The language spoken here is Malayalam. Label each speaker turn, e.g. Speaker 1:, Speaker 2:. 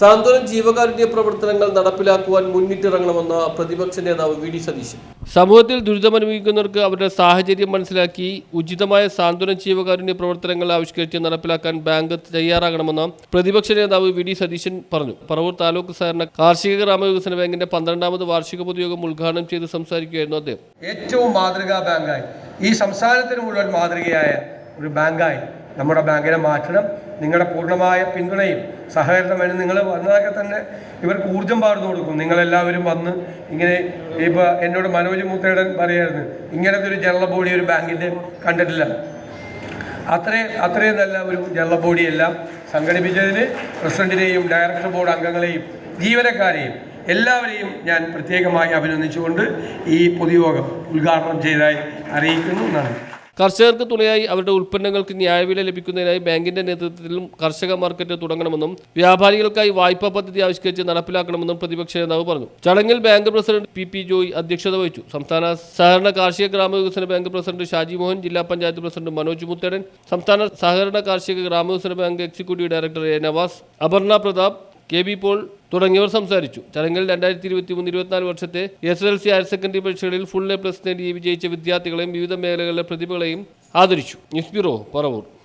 Speaker 1: സാന്ത്വനം ജീവകാരുണ്യ പ്രവർത്തനങ്ങൾ നടപ്പിലാക്കുവാൻ മുന്നിട്ടിറങ്ങണമെന്ന പ്രതിപക്ഷ നേതാവ് വി ഡി സതീശൻ
Speaker 2: സമൂഹത്തിൽ ദുരിതമനുഭവിക്കുന്നവർക്ക് അവരുടെ സാഹചര്യം മനസ്സിലാക്കി ഉചിതമായ സാന്ത്വനം ജീവകാരുണ്യ പ്രവർത്തനങ്ങൾ ആവിഷ്കരിച്ച് നടപ്പിലാക്കാൻ ബാങ്ക് തയ്യാറാകണമെന്ന് പ്രതിപക്ഷ നേതാവ് വി ഡി സതീശൻ പറഞ്ഞു പറവൂർ താലൂക്ക് സഹകരണ കാർഷിക ഗ്രാമവികസന ബാങ്കിന്റെ പന്ത്രണ്ടാമത് വാർഷിക പൊതുയോഗം ഉദ്ഘാടനം ചെയ്ത് സംസാരിക്കുകയായിരുന്നു അദ്ദേഹം
Speaker 3: ഏറ്റവും മാതൃകാ ബാങ്കായി ഈ സംസ്ഥാനത്തിന് മുഴുവൻ മാതൃകയായ ഒരു ബാങ്കായി നമ്മുടെ ബാങ്കിനെ മാറ്റണം നിങ്ങളുടെ പൂർണ്ണമായ പിന്തുണയും വേണം നിങ്ങൾ വന്നതൊക്കെ തന്നെ ഇവർക്ക് ഊർജ്ജം പാർന്നു കൊടുക്കും നിങ്ങളെല്ലാവരും വന്ന് ഇങ്ങനെ ഇപ്പൊ എന്നോട് മനോജ് മുത്തേടൻ പറയായിരുന്നു ഇങ്ങനത്തെ ഒരു ജനറൽ ബോഡി ഒരു ബാങ്കിന്റെ കണ്ടിട്ടില്ല അത്രയും അത്രയും നല്ല ഒരു ജനറൽ എല്ലാം സംഘടിപ്പിച്ചതിന് പ്രസിഡന്റിനെയും ഡയറക്ടർ ബോർഡ് അംഗങ്ങളെയും ജീവനക്കാരെയും എല്ലാവരെയും ഞാൻ പ്രത്യേകമായി അഭിനന്ദിച്ചുകൊണ്ട് ഈ പൊതുയോഗം ഉദ്ഘാടനം ചെയ്തതായി അറിയിക്കുന്നു നന്ദി
Speaker 2: കർഷകർക്ക് തുണയായി അവരുടെ ഉൽപ്പന്നങ്ങൾക്ക് ന്യായവില ലഭിക്കുന്നതിനായി ബാങ്കിന്റെ നേതൃത്വത്തിലും കർഷക മാർക്കറ്റ് തുടങ്ങണമെന്നും വ്യാപാരികൾക്കായി വായ്പാ പദ്ധതി ആവിഷ്കരിച്ച് നടപ്പിലാക്കണമെന്നും പ്രതിപക്ഷ നേതാവ് പറഞ്ഞു ചടങ്ങിൽ bank president P P Joy അധ്യക്ഷത വഹിച്ചു സംസ്ഥാന സഹകരണ കാർഷിക ഗ്രാമവികസന ബാങ്ക് പ്രസിഡന്റ് ഷാജി മോഹൻ ജില്ലാ പഞ്ചായത്ത് പ്രസിഡന്റ് മനോജ് മുത്തേടൻ സംസ്ഥാന സഹകരണ കാർഷിക ഗ്രാമവികസന bank executive director A Navas Aparna Pratap K B Paul തുടങ്ങിയവർ സംസാരിച്ചു ചടങ്ങിൽ രണ്ടായിരത്തി ഇരുപത്തി മൂന്ന് ഇരുപത്തിനാല് വർഷത്തെ S L C higher secondary പരീക്ഷകളിൽ ഫുൾ എ പ്ലസ് നേടി വിജയിച്ച വിദ്യാർത്ഥികളെയും വിവിധ മേഖലകളിലെ പ്രതിഭകളെയും ആദരിച്ചു ന്യൂസ് ബ്യൂറോ പറവൂർ